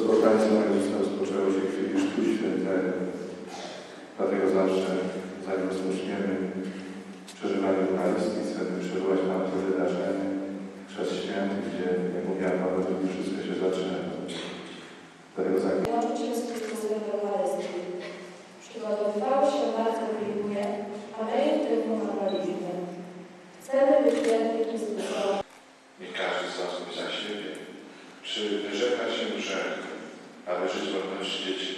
Spotkanie z Maryjską rozpoczęło się w chwili Chrztu Świętego. Dlatego zawsze, zanim rozpoczniemy przeżywanie Eucharystii, chcemy przywołać na to wydarzenie przez święty, gdzie, jak mówiła Paweł, to wszystko się zaczyna. Dlatego za Łączyć się z Chrystusem Eucharystii. Przygotowywało się bardzo pilnie, a my w tym pomagaliśmy. Chcemy być wierni Chrystusowi. Niech każdy z nas mówi za siebie. Czy wyrzeka się grzechu, aby żyć wolności dzieci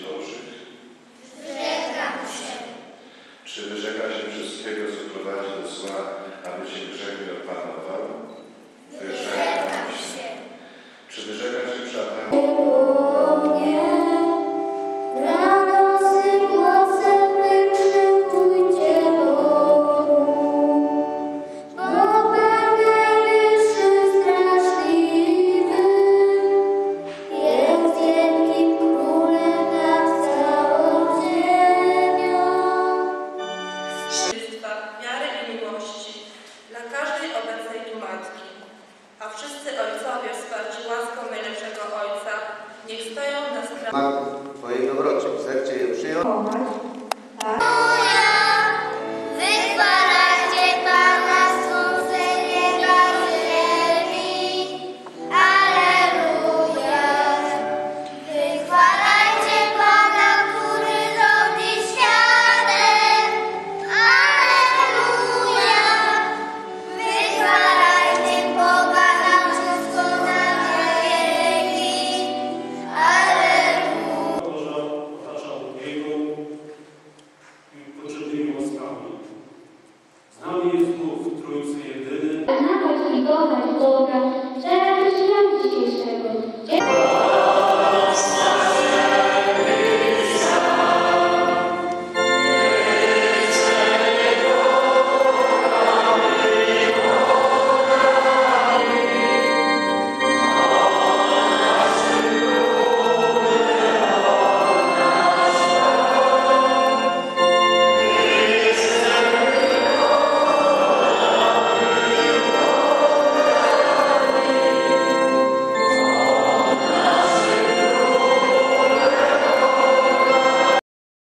Królestwa, wiary i miłości dla każdej obecnej tu matki. A wszyscy ojcowie wsparci łaską najlepszego Ojca, niech stoją na straży. Twojej dobroci, zechciej je przyjąć. Pomagać добра, добра.